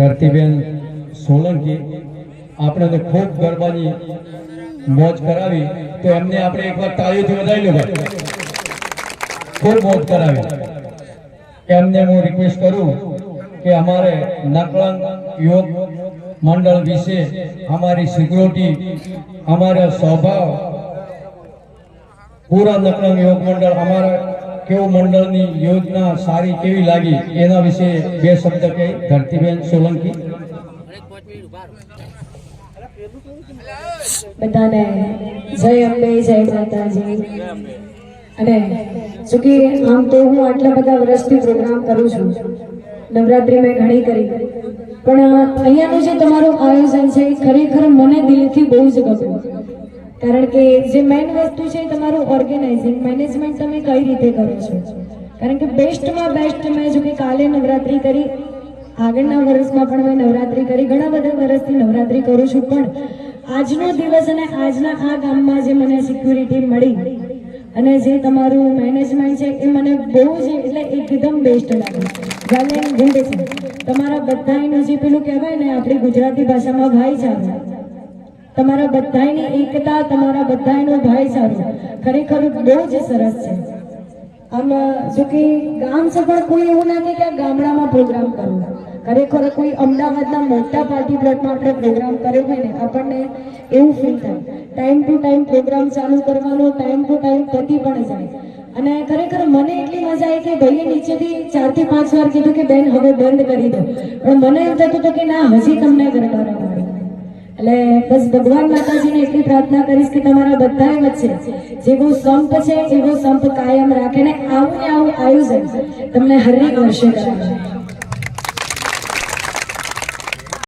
ધરતીબેન સોલંકી આપણે તો ખૂબ ગરબાની મોજ કરાવી તો એમને આપણે એકવાર તાળીઓથી વધારી લો ખૂબ મોજ કરાવી. એમને હું રિક્વેસ્ટ કરું કે અમારે નકળંગ યોગ મંડળ વિશે અમારી સિક્યુરિટી અમારા સ્વભાવ, પૂરા નકળંગ યોગ મંડળ અમારા કેવું મંડળની યોજના સારી કેવી લાગી એના વિશે બે શબ્દ કહી ધરતીબેન સોલંકી. બધાને જય અંબે, જય માતાજી. અને ચૂંકી આમ તો હું આટલા બધા વર્ષથી પ્રોગ્રામ કરું છું. નવરાત્રી મેં ઘણી કરી. પણ અહીંયાનું જે તમારું આયોજન છે ખરેખર મને દિલથી બહુ જ ગમ્યું. કારણ કે જે મેઇન વસ્તુ છે તમારું ઓર્ગેનાઇઝિંગ મેનેજમેન્ટ તમે કઈ રીતે કરો છો? કારણ કે બેસ્ટમાં બેસ્ટ મેં જો કે કાલે નવરાત્રી કરી, આગળના વર્ષમાં પણ મેં નવરાત્રી કરી, ઘણા બધા વર્ષથી નવરાત્રી કરું છું, પણ આજનો દિવસ અને આજના આ ગામમાં જે મને સિક્યુરિટી મળી અને જે તમારું મેનેજમેન્ટ છે એ મને બહુ જ એટલે એકદમ બેસ્ટ લાગે ગાલે તમારા બધાનું જે પેલું કહેવાય ને આપણી ગુજરાતી ભાષામાં ભાઈચારો તમારા બધાની એકતા, તમારા બધાનો ભાઈચારો ખરેખર બહુ જ સરસ છે. આમ, જો કે ગામ સફળ કોઈ એવું નથી કે ગામડામાં પ્રોગ્રામ કરવો ખરેખર કોઈ અમદાવાદના મોટા પાર્ટી પ્લોટમાં આપણે પ્રોગ્રામ કર્યો હોય ને, આપણને એવું ફીલ થાય. ટાઈમ ટુ ટાઈમ પ્રોગ્રામ ચાલુ કરવાનો ટાઈમ ટુ ટાઈમ પતી પણ જાય. અને ખરેખર મને એટલી મજા આવી કે ભાઈએ નીચેથી ચારથી પાંચ વાર કીધું કે, બેન, હવે બંધ કરી દો. પણ મને એમ થતું હતું કે, ના, હજી તમને ગરબા રમાડો એટલે બસ ભગવાન માતાજીને એટલી પ્રાર્થના કરીશ કે તમારા બધા વચ્ચે જેવો સંપ છે, એવો સંપ કાયમ રાખે ને આવું ને આવું આયોજન તમને હરેક વર્ષે કરાવે